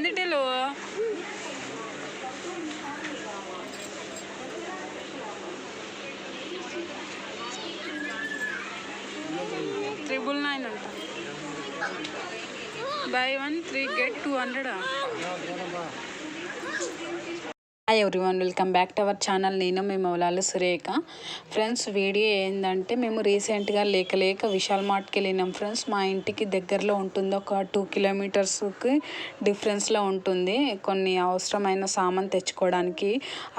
ఏందిటిలు triple nine అంట. Buy one three get two hundred hi everyone welcome back to our channel నేను మీ మౌలాలు Surekha friends video ఏంటంటే మేము రీసెంట్గా లేక లేక విశాల్ మార్ట్కి వెళ్ళినాం. ఫ్రెండ్స్ మా ఇంటికి దగ్గరలో ఉంటుంది. ఒక టూ కిలోమీటర్స్కి డిఫరెన్స్లో ఉంటుంది. కొన్ని అవసరమైన సామాన్ తెచ్చుకోవడానికి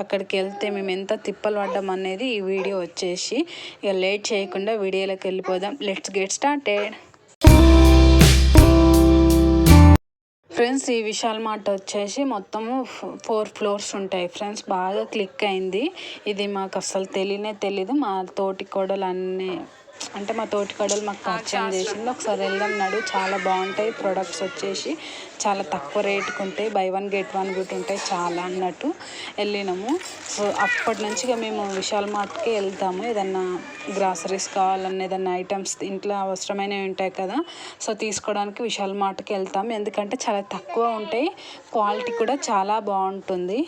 అక్కడికి వెళ్తే మేము ఎంత తిప్పలు పడ్డాం అనేది ఈ వీడియో వచ్చేసి. ఇక లేట్ చేయకుండా వీడియోలోకి వెళ్ళిపోదాం. లెట్స్ గెట్ స్టార్టెడ్ ఫ్రెండ్స్ ఈ విశాల్ మార్ట్ వచ్చేసి మొత్తము ఫోర్ ఫ్లోర్స్ ఉంటాయి ఫ్రెండ్స్. బాగా క్లిక్ అయింది. ఇది మాకు అసలు తెలియనే తెలీదు. మా తోటి కోడలు అన్నీ అంటే మా తోటి కోడలు మాకు పరిచయం చేసింది. ఒకసారి వెళ్దాం నడు. చాలా బాగుంటాయి. ప్రొడక్ట్స్ వచ్చేసి చాలా తక్కువ రేటుకి ఉంటాయి. బై వన్ గెట్ వన్ కూడా ఉంటాయి. చాలా అన్నట్టు వెళ్ళినాము. సో అప్పటి నుంచి ఇక మేము విశాల్ మార్ట్కి వెళ్తాము. ఏదన్నా గ్రాసరీస్ కావాలన్నా ఏదన్నా ఐటమ్స్ ఇంట్లో అవసరమైనవి ఉంటాయి కదా సో తీసుకోవడానికి విశాల్ మార్ట్కి వెళ్తాము. ఎందుకంటే చాలా తక్కువ ఉంటాయి. క్వాలిటీ కూడా చాలా బాగుంటుంది.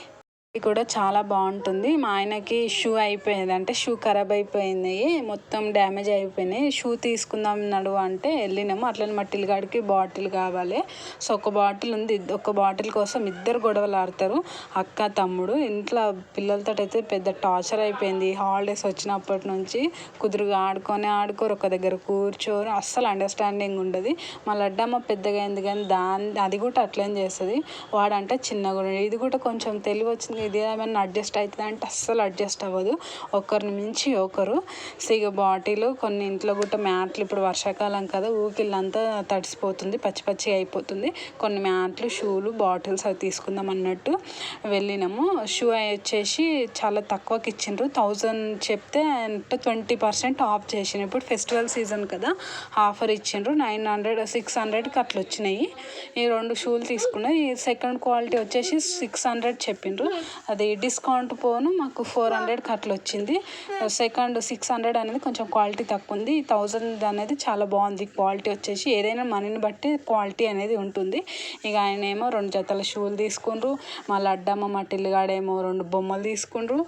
కూడా చాలా బాగుంటుంది. మా ఆయనకి షూ అయిపోయింది. అంటే షూ ఖరాబ్ అయిపోయింది. మొత్తం డ్యామేజ్ అయిపోయినాయి షూ తీసుకుందాం నడు అంటే వెళ్ళినాము. అట్లనే మా టిల్గాడికి బాటిల్ కావాలి. సో ఒక బాటిల్ ఉంది. ఒక బాటిల్ కోసం ఇద్దరు గొడవలు ఆడతారు. అక్క తమ్ముడు. ఇంట్లో పిల్లలతో అయితే పెద్ద టార్చర్ అయిపోయింది. హాలిడేస్ వచ్చినప్పటి నుంచి కుదురుగా ఆడుకొని ఆడుకోరు. ఒక దగ్గర కూర్చోరు. అస్సలు అండర్స్టాండింగ్ ఉండదు. మా లడ్డమ్మ పెద్దగా అయింది కానీ దాని అది కూడా అట్లనే చేస్తుంది. వాడంటే చిన్నగా ఉన్నాడు. ఇది కూడా కొంచెం తెలివి వచ్చింది ఇది ఏమైనా అడ్జస్ట్ అవుతుంది అంటే అస్సలు అడ్జస్ట్ అవ్వదు. ఒకరిని మించి ఒకరు. సిగ బాటిల్ కొన్ని ఇంట్లో కూడా మ్యాట్లు ఇప్పుడు వర్షాకాలం కదా ఊకిళ్ళంతా తడిసిపోతుంది పచ్చి పచ్చి అయిపోతుంది. కొన్ని మ్యాట్లు షూలు బాటిల్స్ అవి తీసుకుందాం అన్నట్టు వెళ్ళినాము. షూ వచ్చేసి చాలా తక్కువకి ఇచ్చిండ్రు. థౌజండ్ చెప్తే ట్వంటీ పర్సెంట్ ఆఫ్ చేసిండ్రు. ఇప్పుడు ఫెస్టివల్ సీజన్ కదా ఆఫర్ ఇచ్చిండ్రు. నైన్ హండ్రెడ్ సిక్స్ హండ్రెడ్కి అట్లా వచ్చినాయి. ఈ రెండు షూలు తీసుకున్నాయి ఈ సెకండ్ క్వాలిటీ వచ్చేసి సిక్స్ హండ్రెడ్ చెప్పిండ్రు. అది డిస్కౌంట్ పోను మాకు ఫోర్ హండ్రెడ్కి అట్లా వచ్చింది సెకండ్ సిక్స్ హండ్రెడ్ అనేది కొంచెం క్వాలిటీ తక్కువ ఉంది థౌజండ్ అనేది చాలా బాగుంది క్వాలిటీ వచ్చేసి. ఏదైనా మనీని బట్టి క్వాలిటీ అనేది ఉంటుంది. ఇక ఆయన ఏమో రెండు జతల షూలు తీసుకుండ్రు. మా లడ్డమ్మ మా టిల్లిగాడేమో రెండు బొమ్మలు తీసుకుండ్రు.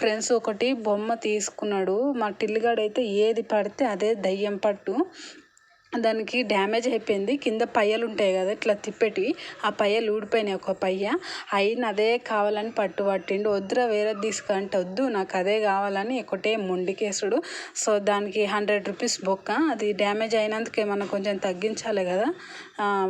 ఫ్రెండ్స్ ఒకటి బొమ్మ తీసుకున్నాడు. మా టిల్లిగాడైతే ఏది పడితే అదే దయ్యం పట్టు. దానికి డ్యామేజ్ అయిపోయింది. కింద పయ్యలు ఉంటాయి కదా ఇట్లా తిప్పేటివి. ఆ పయ్యలు ఊడిపోయినాయి ఒక పయ్య. అయిన అదే కావాలని పట్టు పట్టిండు వద్దురా వేరే తీసుకుంటే వద్దు నాకు అదే కావాలని ఒకటే మొండికేసుడు. సో దానికి హండ్రెడ్ రూపీస్ బొక్క. అది డ్యామేజ్ అయినందుకు ఏమన్నా కొంచెం తగ్గించాలి కదా.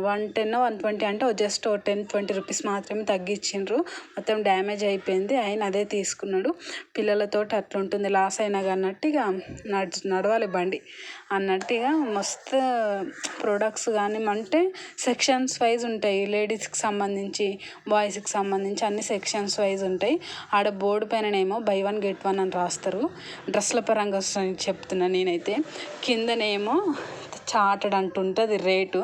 వన్ టెన్ వన్ ట్వంటీ అంటే జస్ట్ టెన్ ట్వంటీ రూపీస్ మాత్రమే తగ్గించిండ్రు. మొత్తం డ్యామేజ్ అయిపోయింది. ఆయన అదే తీసుకున్నాడు. పిల్లలతో అట్లుంటుంది. లాస్ అయినా అన్నట్టు ఇక నడవాలి బండి. అన్నట్టుగా మస్తు ప్రొడక్ట్స్ కానీ అంటే సెక్షన్స్ వైజ్ ఉంటాయి లేడీస్కి సంబంధించి బాయ్స్కి సంబంధించి అన్ని సెక్షన్స్ వైజ్ ఉంటాయి. ఆడ బోర్డు పైననేమో బై వన్ గెట్ వన్ అని రాస్తారు. డ్రెస్ల పరంగా చెప్తున్నా నేనైతే. కిందనేమో చార్టెడ్ అంటుంటుంది రేటు.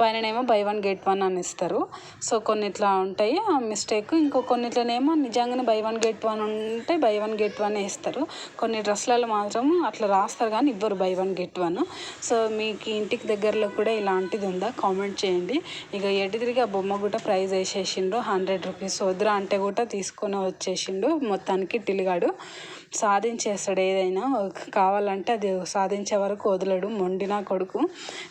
పైననేమో బై వన్ గెట్ వన్ అని ఇస్తారు. సో కొన్ని ఇట్లా ఉంటాయి. ఆ మిస్టేక్ ఇంకో కొన్నిట్లనేమో నిజంగానే బై వన్ గెట్ వన్ ఉంటే బై వన్ గెట్ వన్ ఇస్తారు. కొన్ని డ్రెస్లలో మాత్రం అట్లా రాస్తారు కానీ ఇవ్వరు buy one get one so మీకు ఇంటికి దగ్గరలో కూడా ఇలాంటిది ఉందా? కామెంట్ చేయండి. ఇక ఎటు తిరిగి ఆ బొమ్మ కూడా ప్రైస్ వేసేసిండు హండ్రెడ్ రూపీస్ వద్దురా అంటే కూడా తీసుకొని వచ్చేసిండు. మొత్తానికి టిలిగాడు సాధించేస్తాడు ఏదైనా కావాలంటే అది సాధించే వరకు వదలడు మొండి నా కొడుకు.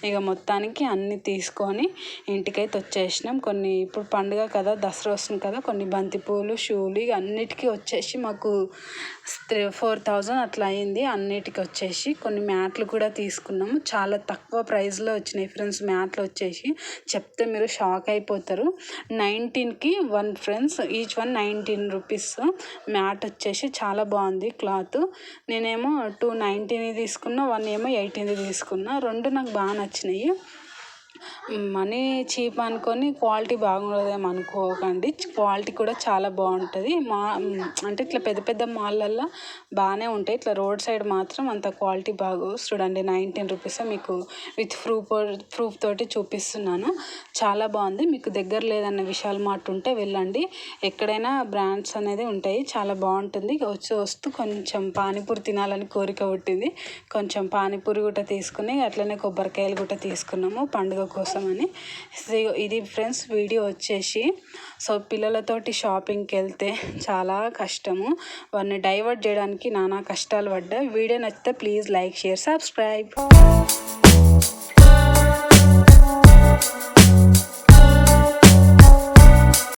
ఇక మొత్తానికి అన్నీ తీసుకొని ఇంటికైతే వచ్చేసినాం. కొన్ని ఇప్పుడు పండుగ కదా దసరా వస్తుంది కదా కొన్ని బంతిపూలు షూలు ఇక అన్నిటికీ వచ్చేసి మాకు త్రీ ఫోర్ థౌజండ్ అట్లా అయింది. అన్నిటికి వచ్చేసి కొన్ని మ్యాట్లు కూడా తీసుకున్నాము. చాలా తక్కువ ప్రైస్లో వచ్చినాయి ఫ్రెండ్స్ మ్యాట్లు వచ్చేసి. చెప్తే మీరు షాక్ అయిపోతారు. నైన్టీన్కి one friends each one nineteen rupees mat వచ్చేసి చాలా బాగుంది. క్లాత్. నేనేమో టూ నైన్టీన్ తీసుకున్నా వన్ ఏమో ఎయిటీన్ది తీసుకున్నా. రెండు నాకు బాగా నచ్చినాయి. మనీ చీప్ అనుకొని క్వాలిటీ బాగుండదేమో అనుకోకండి. క్వాలిటీ కూడా చాలా బాగుంటుంది. మా అంటే ఇట్లా పెద్ద పెద్ద మాల్లల్లో బాగానే ఉంటాయి. ఇట్లా రోడ్ సైడ్ మాత్రం అంత క్వాలిటీ బాగోవు చూడండి నైన్టీన్ రూపీస్ మీకు విత్ ప్రూఫ్ ప్రూఫ్ తోటి చూపిస్తున్నాను. చాలా బాగుంది. మీకు దగ్గర లేదన్న విశాల్ మార్ట్ ఉంటే వెళ్ళండి. ఎక్కడైనా బ్రాండ్స్ అనేది ఉంటాయి. చాలా బాగుంటుంది. వచ్చి వస్తూ కొంచెం పానీపూరి తినాలని కోరిక పుట్టింది. కొంచెం పానీపూరి కూడా తీసుకుని అట్లనే కొబ్బరికాయలు కూడా తీసుకున్నాము. పండుగ కోసమని. ఇది ఫ్రెండ్స్ వీడియో వచ్చేసి సో పిల్లలతోటి షాపింగ్కి వెళ్తే చాలా కష్టము. వారిని డైవర్ట్ చేయడానికి నానా కష్టాలు పడ్డా. వీడియో నచ్చితే ప్లీజ్ లైక్ షేర్ సబ్స్క్రైబ్.